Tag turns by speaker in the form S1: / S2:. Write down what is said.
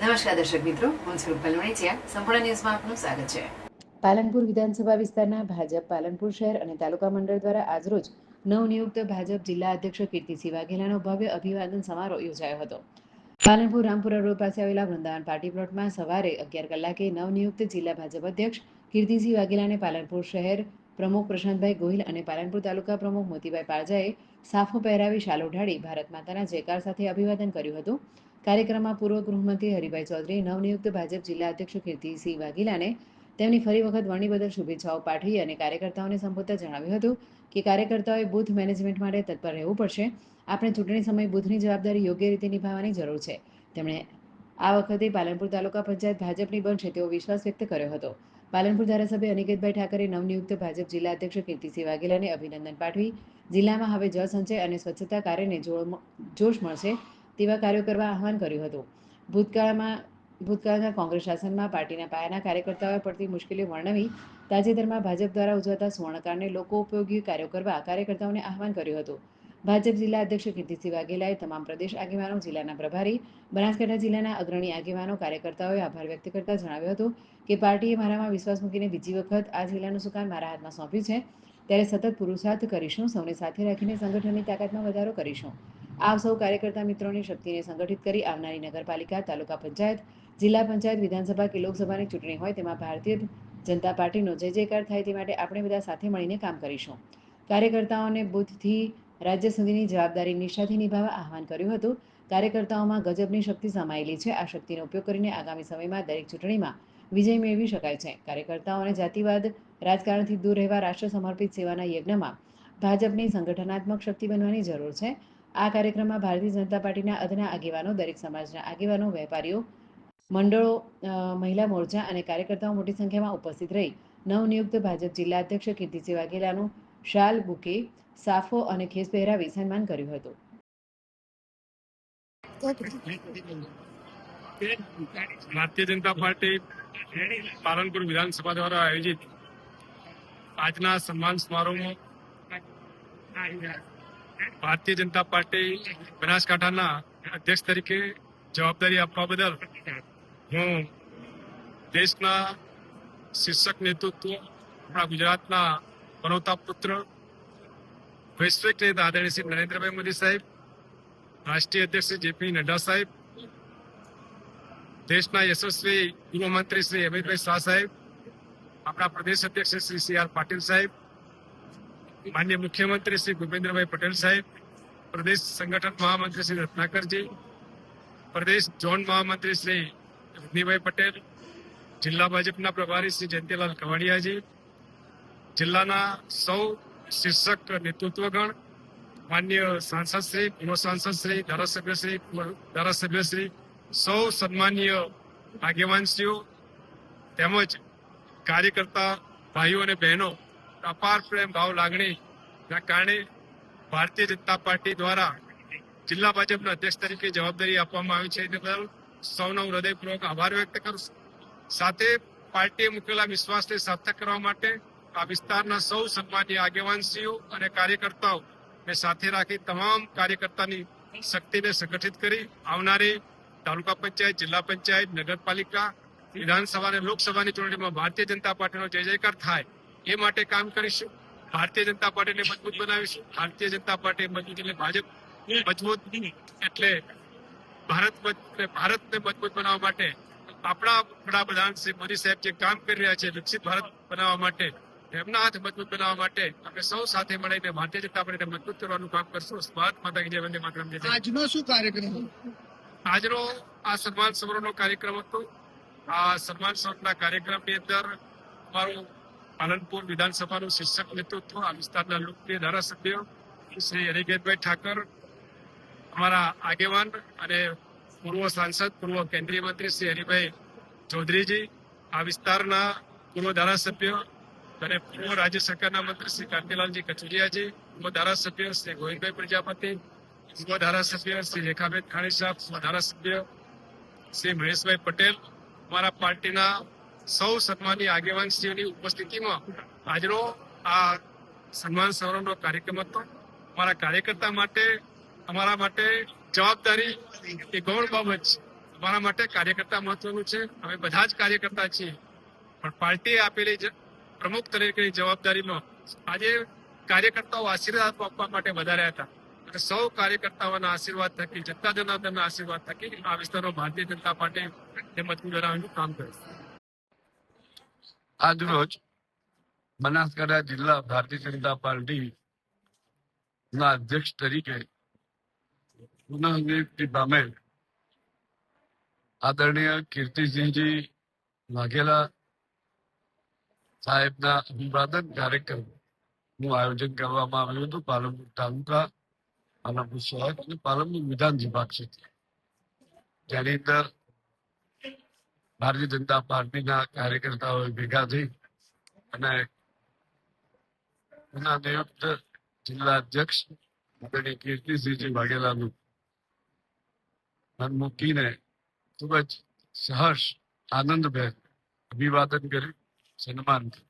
S1: નમસ્કાર દર્શક મિત્રો, હું સ્વરૂપ પલવણીચિયા સંપૂર્ણ ન્યૂઝમાં આપનું સ્વાગત છે.
S2: પાલનપુર વિધાનસભા વિસ્તારના ભાજપ પાલનપુર શહેર અને તાલુકા મંડળ દ્વારા આજરોજ નવનિયુક્ત ભાજપ જિલ્લા અધ્યક્ષ કીર્તિસિંહ વાઘેલાનો ભવ્ય અભિવાદન સમારોહ યોજાયો હતો. પાલનપુર રામપુરા રોડ પાસે આવેલા વૃંદાવન પાર્ટી પ્લોટમાં સવારે અગિયાર કલાકે નવનિયુક્ત જિલ્લા ભાજપ અધ્યક્ષ કીર્તિસિંહ વાઘેલાને પાલનપુર શહેર પ્રમુખ પ્રશાંતભાઈ ગોહિલ અને પાલનપુર તાલુકા પ્રમુખ મોતીભાઈ પારજાએ સાફો પહેરાવી શાલ ઉઢાડી ભારત માતાના જયકાર સાથે અભિવાદન કર્યું હતું. કાર્યક્રમમાં પૂર્વ ગૃહમંત્રી હરિભાઈ ચૌધરી, નવનિયુક્ત ભાજપ જિલ્લા અધ્યક્ષ કીર્તિસિંહ વાઘેલાને તેમની ફરી વખત વરણી બદલ શુભેચ્છાઓ પાઠવી અને કાર્યકર્તાઓને સંબોધતા જણાવ્યું હતું કે કાર્યકર્તાઓએ બૂથ મેનેજમેન્ટ માટે તત્પર રહેવું પડશે. આપણે ચૂંટણી સમયે બૂથની જવાબદારી યોગ્ય રીતે નિભાવવાની જરૂર છે. તેમણે આ વખતે પાલનપુર તાલુકા પંચાયત ભાજપની બનશે તેવો વિશ્વાસ વ્યક્ત કર્યો હતો. પાલનપુર ધારાસભ્ય અનિકેતભાઈ ઠાકરે નવનિયુક્ત ભાજપ જિલ્લા અધ્યક્ષ કીર્તિસિંહ વાઘેલાને અભિનંદન પાઠવી. જિલ્લામાં હવે જળસંચય અને સ્વચ્છતા કાર્યને જોશ મળશે. તેવા કાર્યો કરવા આહવાન કર્યું હતું. ભૂતકાળમાં, ભૂતકાળના કોંગ્રેસ શાસનમાં પાર્ટીના પાયાના કાર્યકર્તાઓએ પડતી મુશ્કેલીઓ વર્ણવી તાજેતરમાં ભાજપ દ્વારા ઉજવાતા સુવર્ણકાળને લોકો ઉપયોગી કાર્યો કરવા કાર્યકર્તાઓને આહવાન કર્યું હતું. ભાજપ જિલ્લા અધ્યક્ષ કીર્તિસિંહ વાઘેલાએ તમામ પ્રદેશ આગેવાનો, જિલ્લાના પ્રભારી, બનાસકાંઠા જિલ્લાના અગ્રણી આગેવાનો, કાર્યકર્તાઓએ આભાર વ્યક્ત કરતા જણાવ્યું હતું કે, પાર્ટીએ મારામાં વિશ્વાસ મૂકીને બીજી વખત આ જિલ્લાનું સુકાન મારા હાથમાં સોંપ્યું છે. ત્યારે સતત પુરુષાર્થ કરીશું, સૌને સાથે રાખીને સંગઠનની તાકાતમાં વધારો કરીશું. આપ સૌ કાર્યકર્તા મિત્રોની શક્તિને સંગઠિત કરી આવનારી નગરપાલિકા, તાલુકા પંચાયત, જિલ્લા પંચાયત, વિધાનસભા કે લોકસભાની ચૂંટણી હોય તેમાં ભારતીય જનતા પાર્ટીનો જય જયકાર થાય તે માટે આપણે બધા સાથે મળીને કામ કરીશું. કાર્યકર્તાઓને બુથથી રાજ્ય સુધીની જવાબદારી, નિષ્ઠાથી નિભાવવા આહવાન કર્યું હતું. કાર્યકર્તાઓમાં ગજબની શક્તિ સમાયેલી છે. આ શક્તિનો ઉપયોગ કરીને આગામી સમયમાં દરેક ચૂંટણીમાં વિજય મેળવી શકાય છે. કાર્યકર્તાઓને જાતિવાદ, રાજકારણથી દૂર રહેવા, રાષ્ટ્ર સમર્પિત સેવાના યજ્ઞમાં ભાજપની સંગઠનાત્મક શક્તિ બનવાની જરૂર છે. આ કાર્યક્રમમાં ભારતીય જનતા પાર્ટીના અદના આગેવાનો, દરેક સમાજના આગેવાનો, વેપારીઓ, મંડળો મહિલા મોરચા અને કાર્યકર્તાઓ મોટી સંખ્યામાં ઉપસ્થિત રહી. નવનિયુક્ત ભાજપ જિલ્લા અધ્યક્ષ કીર્તિસિંહ વાઘેલાનું શાલ, બુકે, સાફો અને ખેસ પહેરાવી સન્માન કર્યું હતું.
S3: ભારતીય જનતા પાર્ટી પાલનપુર વિધાનસભા દ્વારા આયોજિત આજના સન્માન સમારોહમાં ભારતીય જનતા પાર્ટી બનાસકાંઠાના અધ્યક્ષ તરીકે જવાબદારી આપવા બદલ હું દેશના શીર્ષક નેતૃત્વ આપણા ગુજરાતના પનોતા પુત્ર, વૈશ્વિક નેતા આદરણીય શ્રી નરેન્દ્રભાઈ મોદી સાહેબ, રાષ્ટ્રીય અધ્યક્ષ શ્રી જેપી નડ્ડા સાહેબ, દેશના યશસ્વી ગૃહમંત્રી શ્રી અમિતભાઈ શાહ સાહેબ, આપણા પ્રદેશ અધ્યક્ષ શ્રી સી આર પાટીલ સાહેબ માન્ય મુખ્યમંત્રી શ્રી ભૂપેન્દ્રભાઈ પટેલ સાહેબ, પ્રદેશ સંગઠન મહામંત્રી શ્રી રત્નાકરજી, પ્રદેશ ઝોન મહામંત્રી શ્રી રજનીભાઈ પટેલ, જિલ્લા ભાજપના પ્રભારી શ્રી જયંતિલાલ કવાડિયાજી, જિલ્લાના સૌ શીર્ષક નેતૃત્વગણ, માન્ય સાંસદ શ્રી, પૂર્વ સાંસદ શ્રી, ધારાસભ્ય શ્રી ધારાસભ્ય શ્રી, સૌ સન્માનીય આગેવાનશ્રીઓ, તેમજ કાર્યકર્તા ભાઈઓ અને બહેનો અપાર પ્રેમ ભાવ લાગણીના કારણે ભારતીય જનતા પાર્ટી દ્વારા જિલ્લા ભાજપના અધ્યક્ષ તરીકે જવાબદારી આપવામાં આવી છે. એને બદલ સૌનો હૃદયપૂર્વક આભાર વ્યક્ત કરું સાથે પાર્ટીએ મૂકેલા વિશ્વાસને સાર્થક કરવા માટે આ વિસ્તારના સૌ સન્માનીય આગેવાનશ્રીઓ અને કાર્યકર્તાઓ ને સાથે રાખી તમામ કાર્યકર્તાની શક્તિને સંગઠિત કરી આવનારી તાલુકા પંચાયત, જિલ્લા પંચાયત, નગરપાલિકા, વિધાનસભા અને લોકસભાની ચૂંટણીમાં ભારતીય જનતા પાર્ટીનો જય જયકાર થાય. એ માટે કામ કરીશું. ભારતીય જનતા પાર્ટીને મજબૂત બનાવીશું. ભારતીય જનતા પાર્ટી મજબૂત એટલે ભાજપ. મજબૂત એટલે ભારત ભારતને મજબૂત બનાવવા માટે આપણા વડાપ્રધાન શ્રી મોદી સાહેબ જે કામ કરી રહ્યા છે વિકસિત ભારત બનાવવા માટે એમના હાથ મજબૂત બનાવવા માટે આપણે સૌ સાથે મળીને ભારતીય જનતા પાર્ટીને મજબૂત કરવાનું કામ કરશું. ભારત માતા કી જય. વંદે માતરમ.
S4: આજનો શું કાર્યક્રમ
S3: આજનો આ સન્માન સમારોહનો કાર્યક્રમ હતો. આ સન્માન સમારોહના કાર્યક્રમની અંદર અમારું પાલનપુર વિધાનસભાનું શિક્ષક નેતૃત્વ આ વિસ્તારના લોકપ્રિય ધારાસભ્ય શ્રી હરિકેતભાઈ ઠાકર, અમારા આગેવાન અને પૂર્વ સાંસદ, પૂર્વ કેન્દ્રીય મંત્રી શ્રી હરિભાઈ ચૌધરીજી, આ વિસ્તારના પૂર્વ ધારાસભ્ય અને પૂર્વ રાજ્ય સરકારના મંત્રી શ્રી કાંતિલાલજી કચુરિયાજી, પૂર્વ ધારાસભ્ય શ્રી ગોવિંદભાઈ પ્રજાપતિ, પૂર્વ ધારાસભ્ય શ્રી રેખાબેન ખાણી સાહેબ, પૂર્વ ધારાસભ્ય શ્રી મહેશભાઈ પટેલ, અમારા પાર્ટીના સૌ સન્માનીય આગેવાનશ્રીઓની ઉપસ્થિતિમાં આજનો આ સન્માન સમારંભનો કાર્યક્રમ હતો. અમારા કાર્યકર્તા માટે, અમારા માટે જવાબદારી એ ગૌણ બાબત છે અમારા માટે કાર્યકર્તા મહત્વનું છે. અમે બધા જ કાર્યકર્તા છીએ. પણ પાર્ટીએ આપેલી પ્રમુખ તરીકેની જવાબદારીમાં આજે કાર્યકર્તાઓ આશીર્વાદ આપવા માટે વધાર્યા હતા. અને સૌ કાર્યકર્તાઓના આશીર્વાદ થકી જનતા જનાર્દનના આશીર્વાદ થકી આ વિસ્તારમાં ભારતીય જનતા પાર્ટી મજબૂત બનાવવાનું કામ કરે
S4: આજ રોજ બનાસકાંઠા જિલ્લા ભારતીય જનતા પાર્ટી ના અધ્યક્ષ તરીકે પુનઃનિયુક્તિ પામેલ આદરણીય કીર્તિસિંહજી વાઘેલા સાહેબના અભિવાદન કાર્યક્રમનું આયોજન કરવામાં આવ્યું હતું. પાલનપુર તાલુકા પાલનપુર શહેર અને પાલનપુર વિધાનસભા ક્ષેત્ર. જેની અંદર ભારતીય જનતા પાર્ટીના કાર્યકર્તાઓ ભેગા થઈ અને એના નિયુક્ત જિલ્લા અધ્યક્ષ આદરણીય કીર્તિસિંહજી વાઘેલાનું મન મૂકીને ખૂબ જ સહર્ષ, આનંદભેર અભિવાદન કર્યું, સન્માન કર્યું.